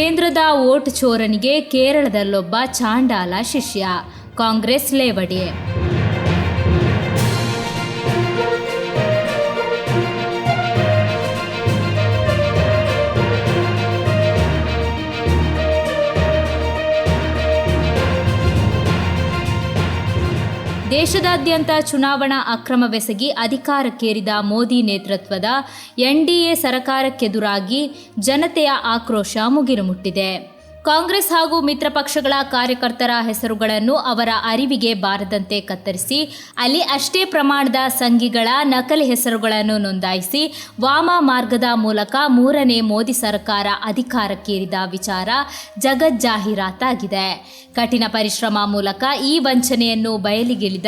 ಕೇಂದ್ರದ ಓಟ್ ಚೋರನಿಗೆ ಕೇರಳದಲ್ಲೊಬ್ಬ ಚಾಂಡಾಲ ಶಿಷ್ಯ. ಕಾಂಗ್ರೆಸ್ ಲೇವಡಿ. ದೇಶದಾದ್ಯಂತ ಚುನಾವಣಾ ಅಕ್ರಮವೆಸಗಿ ಅಧಿಕಾರಕ್ಕೇರಿದ ಮೋದಿ ನೇತೃತ್ವದ ಎನ್ಡಿಎ ಸರ್ಕಾರಕ್ಕೆದುರಾಗಿ ಜನತೆಯ ಆಕ್ರೋಶ ಮುಗಿಲು ಮುಟ್ಟಿದೆ ಕಾಂಗ್ರೆಸ್ ಹಾಗೂ ಮಿತ್ರ ಪಕ್ಷಗಳ ಕಾರ್ಯಕರ್ತರ ಹೆಸರುಗಳನ್ನು ಅವರ ಅರಿವಿಗೆ ಬಾರದಂತೆ ಕತ್ತರಿಸಿ, ಅಲ್ಲಿ ಅಷ್ಟೇ ಪ್ರಮಾಣದ ಸಂಘಿಗಳ ನಕಲಿ ಹೆಸರುಗಳನ್ನು ನೋಂದಾಯಿಸಿ, ವಾಮ ಮಾರ್ಗದ ಮೂಲಕ ಮೂರನೇ ಮೋದಿ ಸರ್ಕಾರ ಅಧಿಕಾರಕ್ಕೇರಿದ ವಿಚಾರ ಜಗಜ್ಜಾಹೀರಾತಾಗಿದೆ. ಕಠಿಣ ಪರಿಶ್ರಮ ಮೂಲಕ ಈ ವಂಚನೆಯನ್ನು ಬಯಲಿಗಿಳಿದ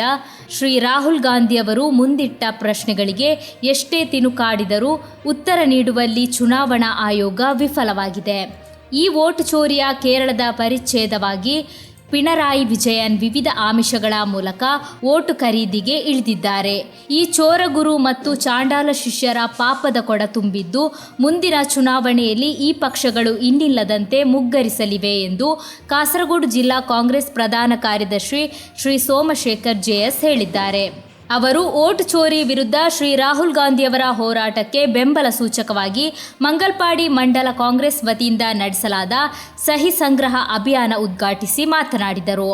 ಶ್ರೀ ರಾಹುಲ್ ಗಾಂಧಿಯವರು ಮುಂದಿಟ್ಟ ಪ್ರಶ್ನೆಗಳಿಗೆ ಎಷ್ಟೇ ತಿನುಕಾಡಿದರೂ ಉತ್ತರ ನೀಡುವಲ್ಲಿ ಚುನಾವಣಾ ಆಯೋಗ ವಿಫಲವಾಗಿದೆ. ಈ ವೋಟ್ ಚೋರಿಯ ಕೇರಳದ ಪರಿಚ್ಛೇದವಾಗಿ ಪಿಣರಾಯಿ ವಿಜಯನ್ ವಿವಿಧ ಆಮಿಷಗಳ ಮೂಲಕ ಓಟು ಖರೀದಿಗೆ ಇಳಿದಿದ್ದಾರೆ. ಈ ಚೋರಗುರು ಮತ್ತು ಚಾಂಡಾಲ ಶಿಷ್ಯರ ಪಾಪದ ಕೊಡ ತುಂಬಿದ್ದು ಮುಂದಿನ ಚುನಾವಣೆಯಲ್ಲಿ ಈ ಪಕ್ಷಗಳು ಇನ್ನಿಲ್ಲದಂತೆ ಮುಗ್ಗರಿಸಲಿವೆ ಎಂದು ಕಾಸರಗೋಡು ಜಿಲ್ಲಾ ಕಾಂಗ್ರೆಸ್ ಪ್ರಧಾನ ಕಾರ್ಯದರ್ಶಿ ಶ್ರೀ ಸೋಮಶೇಖರ್ ಜೆಎಸ್ ಹೇಳಿದ್ದಾರೆ. ಅವರು ಓಟ್ ಚೋರಿ ವಿರುದ್ಧ ಶ್ರೀ ರಾಹುಲ್ ಗಾಂಧಿಯವರ ಹೋರಾಟಕ್ಕೆ ಬೆಂಬಲ ಸೂಚಕವಾಗಿ ಮಂಗಲ್ಪಾಡಿ ಮಂಡಲ ಕಾಂಗ್ರೆಸ್ ವತಿಯಿಂದ ನಡೆಸಲಾದ ಸಹಿ ಸಂಗ್ರಹ ಅಭಿಯಾನ ಉದ್ಘಾಟಿಸಿ ಮಾತನಾಡಿದರು.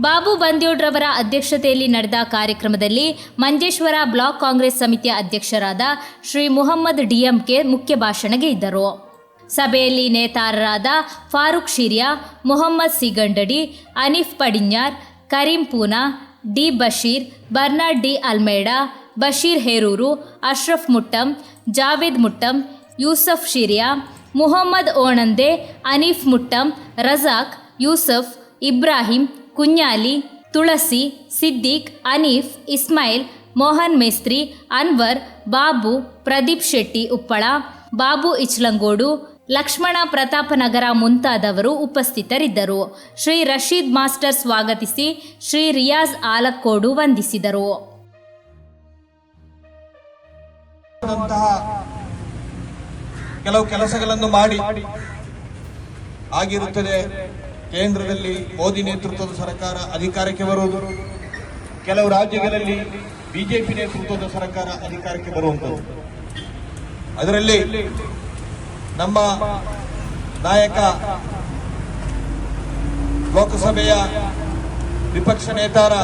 ಬಾಬು ಬಂದ್ಯೋಡ್ರವರ ಅಧ್ಯಕ್ಷತೆಯಲ್ಲಿ ನಡೆದ ಕಾರ್ಯಕ್ರಮದಲ್ಲಿ ಮಂಜೇಶ್ವರ ಬ್ಲಾಕ್ ಕಾಂಗ್ರೆಸ್ ಸಮಿತಿಯ ಅಧ್ಯಕ್ಷರಾದ ಶ್ರೀ ಮುಹಮ್ಮದ್ ಡಿಎಂಕೆ ಮುಖ್ಯ ಭಾಷಣಗೆ ಇದ್ದರು. ಸಭೆಯಲ್ಲಿ ನೇತಾರರಾದ Farooq Shiriya, Mohammed Sigandadi, Hanif Padinyar, Kareem Poona D Basheer Bernard D Almeida, Basheer Heroor, Ashraf Muttam, Javed Muttam, Yusuf Shiriya, Muhammad ಓಣಂದೆ, ಅನೀಫ್ ಮುಟ್ಟಂ, ರಜಾಕ್, ಯೂಸಫ್, ಇಬ್ರಾಹಿಂ, ಕುನ್ಯಾಲಿ, ತುಳಸಿ, ಸಿದ್ದಿಕ್, ಅನೀಫ್, ಇಸ್ಮಾಯಿಲ್, ಮೋಹನ್ ಮೇಸ್ತ್ರಿ, ಅನ್ವರ್, ಬಾಬು, ಪ್ರದೀಪ್ ಶೆಟ್ಟಿ ಉಪ್ಪಳ, ಬಾಬು ಇಚ್ಲಂಗೋಡು ಲಕ್ಷ್ಮಣ ಪ್ರತಾಪನಗರ ಮುಂತಾದವರು ಉಪಸ್ಥಿತರಿದ್ದರು. ಶ್ರೀ ರಶೀದ್ ಮಾಸ್ಟರ್ ಸ್ವಾಗತಿಸಿ ಶ್ರೀ ರಿಯಾಜ್ ಆಲಕ್ಕೋಡು ವಂದಿಸಿದರು. ಕೆಲವು ಕೆಲಸಗಳನ್ನು ಮಾಡಿ ಆಗಿರುತ್ತದೆ. ಕೇಂದ್ರದಲ್ಲಿ ಮೋದಿ ನೇತೃತ್ವದ ಸರ್ಕಾರ ಅಧಿಕಾರಕ್ಕೆ ಬರುವುದು. ಕೆಲವು ರಾಜ್ಯಗಳಲ್ಲಿ ಬಿಜೆಪಿ ನೇತೃತ್ವದ ಸರ್ಕಾರ ಅಧಿಕಾರಕ್ಕೆ ಬರುವಂತದ್ದು ಅದರಲ್ಲಿ ನಮ್ಮ ನಾಯಕ ಲೋಕಸಭೆಯ ವಿಪಕ್ಷ ನೇತಾರ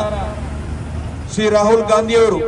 ಶ್ರೀ ರಾಹುಲ್ ಗಾಂಧಿಯವರು.